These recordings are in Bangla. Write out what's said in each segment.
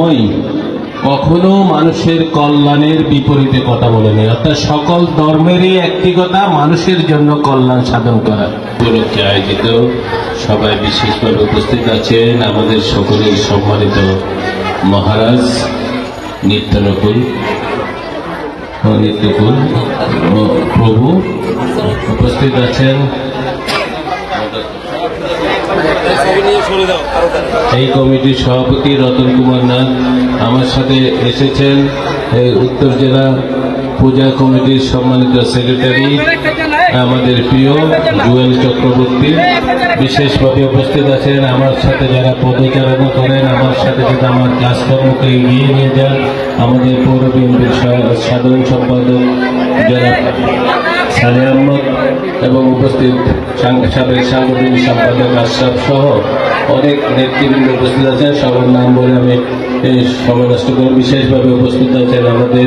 ধর্মই কখনো মানুষের কল্যাণের বিপরীতে কথা বলেনি অর্থাৎ সকল ধর্মেরই একটি কথা মানুষের জন্য কল্যাণ সাধন করা। উপলক্ষে আয়োজিত সবাই বিশেষভাবে উপস্থিত আছেন আমাদের সকলের সম্মানিত মহারাজ নিত্যানকুল, নিত্যকুল, প্রভু। উপস্থিত আছেন। এই কমিটির সভাপতি রতন কুমার নাথ আমার সাথে এসেছেন। উত্তর জেলা পূজা কমিটির সম্মানিত সেক্রেটারি, আমাদের প্রিয় জুয়েল চক্রবর্তী। বিশেষভাবে উপস্থিত আছেন। আমার সাথে যারা পদচারণা করেন, আমার সাথে যারা আমার কাজকর্মকে এগিয়ে নিয়ে যান, আমাদের পৌর বিএনপির সাধারণ সম্পাদক যারা সালে আহমদ এবং উপস্থিত সাবেক সাংগঠনিক সম্পাদক আশরাফ সহ অনেক নেতৃবৃন্দ উপস্থিত আছেন সবার নাম বলে আমি সময় নষ্ট করে বিশেষভাবে উপস্থিত আছেন আমাদের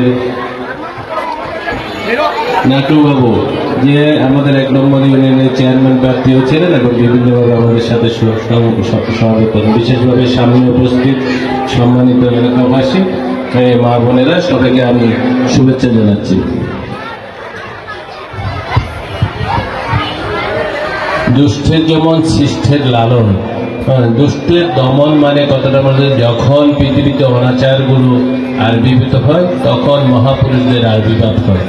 নাটুবাবু, যে আমাদের এক নম্বর ইউনিয়নের চেয়ারম্যান প্রার্থী ছিলেন এবং বিভিন্নভাবে আমাদের সাথে সহ- সহ- সহ- সহযোগিতা করেন। বিশেষভাবে সামনে উপস্থিত সম্মানিত এলাকাবাসী মা বোনেরা, সবাইকে আমি শুভেচ্ছা জানাচ্ছি দুষ্টের যেমন শিষ্টের লালন হ্যাঁ, দুষ্টের দমন মানে কথাটা বলতে যখন পৃথিবীতে অনাচারগুলো আবির্ভূত হয় তখন মহাপুরুষদের আবির্ভাব হয়।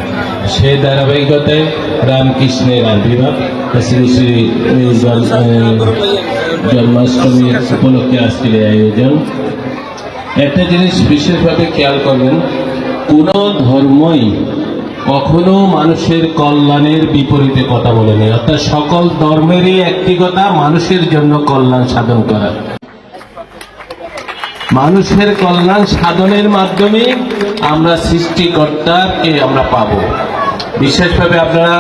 সে ধারাবাহিকতায় রামকৃষ্ণের আবির্ভাব। শ্রী শ্রী জন্মাষ্টমীর উপলক্ষে আজকের আয়োজন। একটা জিনিস বিশেষভাবে খেয়াল করবেন কোন ধর্মই কখনো মানুষের কল্যাণের বিপরীতে কথা বলেনি অর্থাৎ সকল ধর্মেরই একটি কথা মানুষের জন্য কল্যাণ সাধন করা। মানুষের কল্যাণ সাধনের মাধ্যমে আমরা সৃষ্টিকর্তাকে আমরা পাব। বিশেষভাবে আপনারা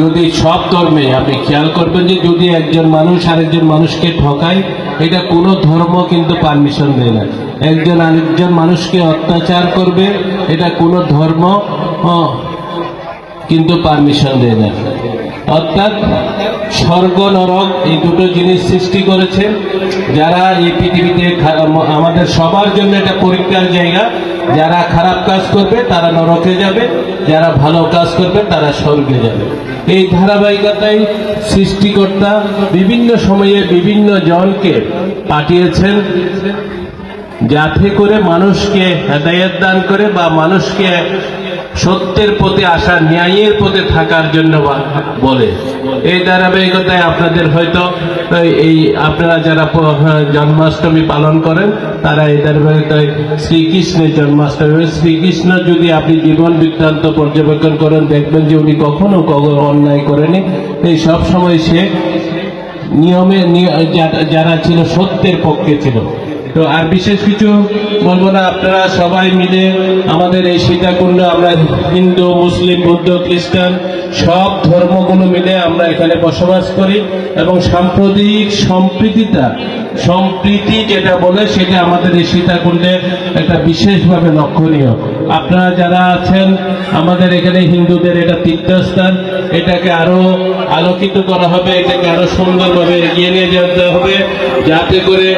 যদি সব ধর্মে আপনি খেয়াল করবেন যে যদি একজন মানুষ আরেকজন মানুষকে ঠকায়, এটা কোনো ধর্ম কিন্তু পারমিশন দেয় না। একজন আরেকজন মানুষকে অত্যাচার করবে, এটা কোনো ধর্ম কিন্তু পারমিশন দেয় না। অর্থাৎ স্বর্গ, নরক এই দুটো জিনিস সৃষ্টি করেছে। যারা এই পৃথিবীতে আমাদের সবার জন্য এটা পরীক্ষার জায়গা, যারা খারাপ কাজ করবে, তারা নরকে যাবে। যারা ভালো কাজ করবে, তারা স্বর্গে যাবে। এই ধারাবাহিকতায় সৃষ্টিকর্তা বিভিন্ন সময়ে বিভিন্ন জনকে পাঠিয়েছেন যাতে করে মানুষকে হেদায়ত দান করে বা মানুষকে সত্যের পথে আসা, ন্যায়ের পথে থাকার জন্য বলে। এই ধারাবাহিকতায় আপনাদের হয়তো, এই- আপনারা যারা জন্মাষ্টমী পালন করেন, তারা এই ধারাবাহিকতায় শ্রীকৃষ্ণের জন্মাষ্টমী। শ্রীকৃষ্ণ যদি আপনি জীবন বৃত্তান্ত পর্যবেক্ষণ করেন, দেখবেন যে উনি কখনো অন্যায় করেনি। এই সব সময় সে নিয়মে যারা ছিল সত্যের পক্ষে ছিল। তো আর বিশেষ কিছু বলব না, আপনারা সবাই মিলে আমাদের এই সীতাকুণ্ড, আমরা হিন্দু, মুসলিম, বৌদ্ধ, খ্রিস্টান, সব ধর্মগুলো মিলে আমরা এখানে বসবাস করি এবং সাম্প্রতিক সম্প্রীতিতা সম্প্রীতি যেটা বলে সেটা আমাদের এই সীতাকুণ্ডে একটা বিশেষভাবে লক্ষণীয়। আপনারা যারা আছেন, আমাদের এখানে হিন্দুদের এটা তীর্থস্থান, এটাকে আরও আলোকিত করা হবে, এটাকে আরও সুন্দরভাবে এগিয়ে নিয়ে যেতে হবে, যাতে করে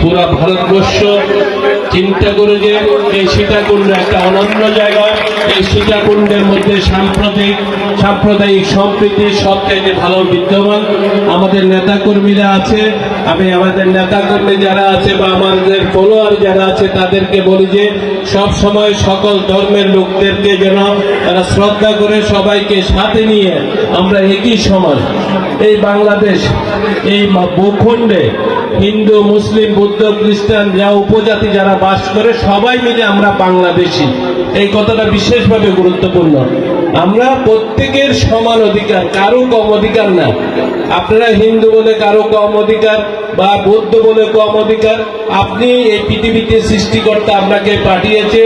পুরা ভারতবর্ষ চিন্তা করে যে এই সীতাকুণ্ড একটা অনন্য জায়গা। এই সীতাকুণ্ডের মধ্যে সাম্প্রতিক সাম্প্রদায়িক সম্প্রীতি সবচাইতে ভালো বিদ্যমান। আমাদের নেতা কর্মীরা আছে। আমি আমাদের নেতা কর্মী যারা আছে বা আমাদের ফলোয়ার যারা আছে, তাদেরকে বলি যে, সব সময় সকল ধর্মের লোকদেরকে যেন তারা শ্রদ্ধা করে সবাইকে সাথে নিয়ে আমরা একই সমাজ। এই বাংলাদেশ, এই ভূখণ্ডে হিন্দু, মুসলিম, বৌদ্ধ, খ্রিস্টান, যা উপজাতি যারা বাস করে, সবাই মিলে আমরা বাংলাদেশি। এই কথাটা বিশেষভাবে গুরুত্বপূর্ণ। আমরা প্রত্যেকের সমান অধিকার, কারও কম অধিকার না। আপনারা হিন্দু বলে কারও কম অধিকার বা বৌদ্ধ বলে কম অধিকার। আপনি এই পৃথিবীতে সৃষ্টিকর্তা আপনাকে পাঠিয়েছে,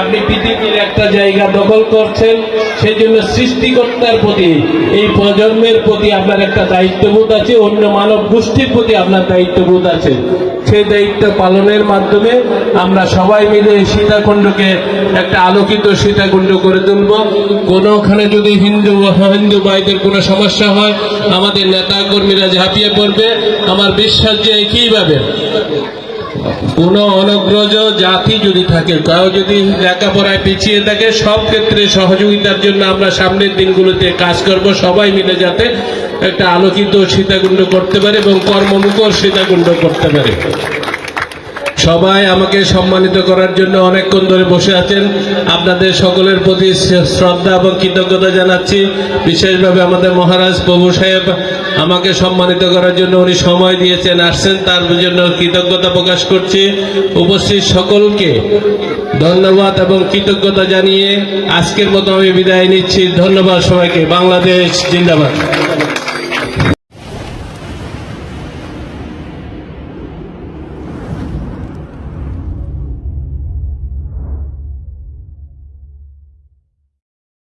আপনি পৃথিবীর একটা জায়গা দখল করছেন সেই জন্য সৃষ্টিকর্তার প্রতি, এই প্রজন্মের প্রতি আপনার একটা দায়িত্ববোধ আছে, অন্য মানব গোষ্ঠীর প্রতি আপনার দায়িত্ববোধ আছে। সেই দায়িত্ব পালনের মাধ্যমে আমরা সবাই মিলে এই সীতাকুণ্ডকে একটা আলোকিত সীতাকুণ্ড করে তুলব। কোনোখানে যদি হিন্দু হিন্দু ভাইদের কোনো সমস্যা হয়, আমাদের নেতা কর্মীরা ঝাঁপিয়ে পড়বে, আমার বিশ্বাস যে একইভাবে। কোন অনগ্রজ জাতি যদি থাকে তাও যদি লেখাপড়ায় পিছিয়ে থাকে, সব ক্ষেত্রে সহযোগিতার জন্য আমরা সামনের দিনগুলোতে কাজ করব, সবাই মিলে যাতে একটা আলোকিত সীতাকুণ্ড করতে পারে এবং কর্মমুখর সীতাকুণ্ড করতে পারে। সবাই আমাকে সম্মানিত করার জন্য অনেকক্ষণ ধরে বসে আছেন। আপনাদের সকলের প্রতি শ্রদ্ধা এবং কৃতজ্ঞতা জানাচ্ছি। বিশেষভাবে আমাদের মহারাজ প্রভু সাহেব আমাকে সম্মানিত করার জন্য উনি সময় দিয়েছেন, আসছেন, তার জন্য কৃতজ্ঞতা প্রকাশ করছি। উপস্থিত সকলকে ধন্যবাদ এবং কৃতজ্ঞতা জানিয়ে আজকের মতো আমি বিদায় নিচ্ছি। ধন্যবাদ সবাইকে। বাংলাদেশ জিন্দাবাদ।